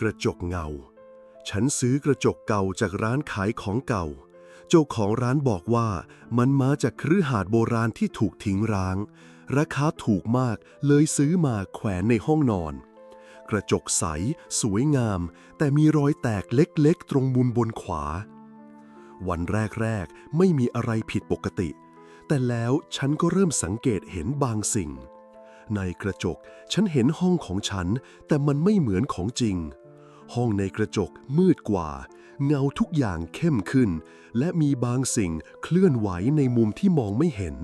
กระจกเงา ฉันซื้อกระจกเก่าจากร้านขายของเก่า เจ้าของร้านบอกว่ามันมาจากครือหาดโบราณที่ถูกทิ้งร้าง ราคาถูกมากเลยซื้อมาแขวนในห้องนอน กระจกใส สวยงาม แต่มีรอยแตกเล็กๆ ตรงมุมบนขวา วันแรกๆ ไม่มีอะไรผิดปกติ แต่แล้วฉันก็เริ่มสังเกตเห็นบางสิ่งในกระจก ฉันเห็นห้องของฉัน แต่มันไม่เหมือนของจริง ห้องในกระจกมืดกว่า เงาทุกอย่างเข้มขึ้น และมีบางสิ่งเคลื่อนไหวในมุมที่มองไม่เห็น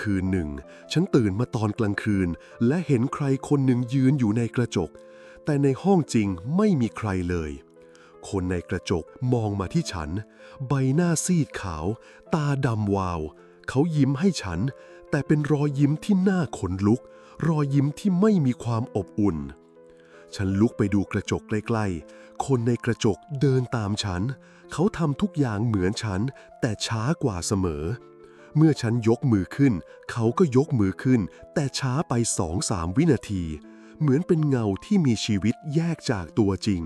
คืนหนึ่ง ฉันตื่นมาตอนกลางคืน และเห็นใครคนหนึ่งยืนอยู่ในกระจก แต่ในห้องจริงไม่มีใครเลย คนในกระจกมองมาที่ฉัน ใบหน้าซีดขาว ตาดำวาว เขายิ้มให้ฉัน แต่เป็นรอยยิ้มที่น่าขนลุก รอยยิ้มที่ไม่มีความอบอุ่น ฉันลุกไปดูกระจกใกล้ๆ คนในกระจกเดินตามฉัน เขาทำทุกอย่างเหมือนฉัน แต่ช้ากว่าเสมอ เมื่อฉันยกมือขึ้น เขาก็ยกมือขึ้น แต่ช้าไปสองสามวินาที เหมือนเป็นเงาที่มีชีวิตแยกจากตัวจริง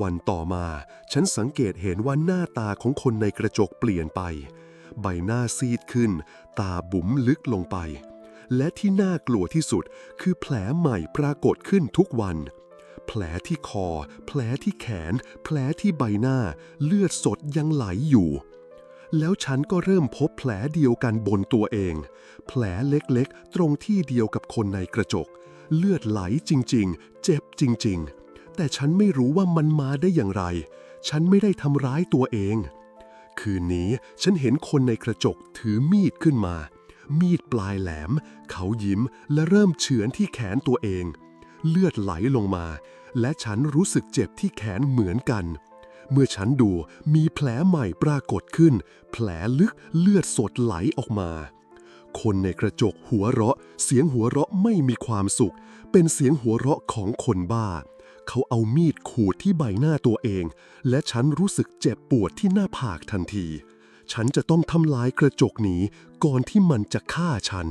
วันต่อมาฉันสังเกตเห็นว่าหน้าตาของคนในกระจกเปลี่ยนไป ใบหน้าซีดขึ้น ตาบุ๋มลึกลงไป และที่น่ากลัวที่สุดคือแผลใหม่ปรากฏขึ้นทุกวัน แผลที่คอ แผลที่แขน แผลที่ใบหน้า เลือดสดยังไหลอยู่ แล้วฉันก็เริ่มพบแผลเดียวกันบนตัวเอง แผลเล็กๆ ตรงที่เดียวกับคนในกระจก เลือดไหลจริงๆ เจ็บจริงๆ แต่ฉันไม่รู้ว่ามันมาได้อย่างไร ฉันไม่ได้ทำร้ายตัวเอง คืนนี้ฉันเห็นคนในกระจกถือมีดขึ้นมา มีดปลายแหลม เขายิ้มและเริ่มเฉือนที่แขนตัวเอง เลือดไหลลงมา และฉันรู้สึกเจ็บที่แขนเหมือนกัน เมื่อฉันดูมีแผลใหม่ปรากฏขึ้น แผลลึกเลือดสดไหลออกมา คนในกระจกหัวเราะ เสียงหัวเราะไม่มีความสุข เป็นเสียงหัวเราะของคนบ้า เขาเอามีดขูดที่ใบหน้าตัวเอง และฉันรู้สึกเจ็บปวดที่หน้าผากทันที ฉันจะต้องทำลายกระจกนี้ก่อนที่มันจะฆ่าฉัน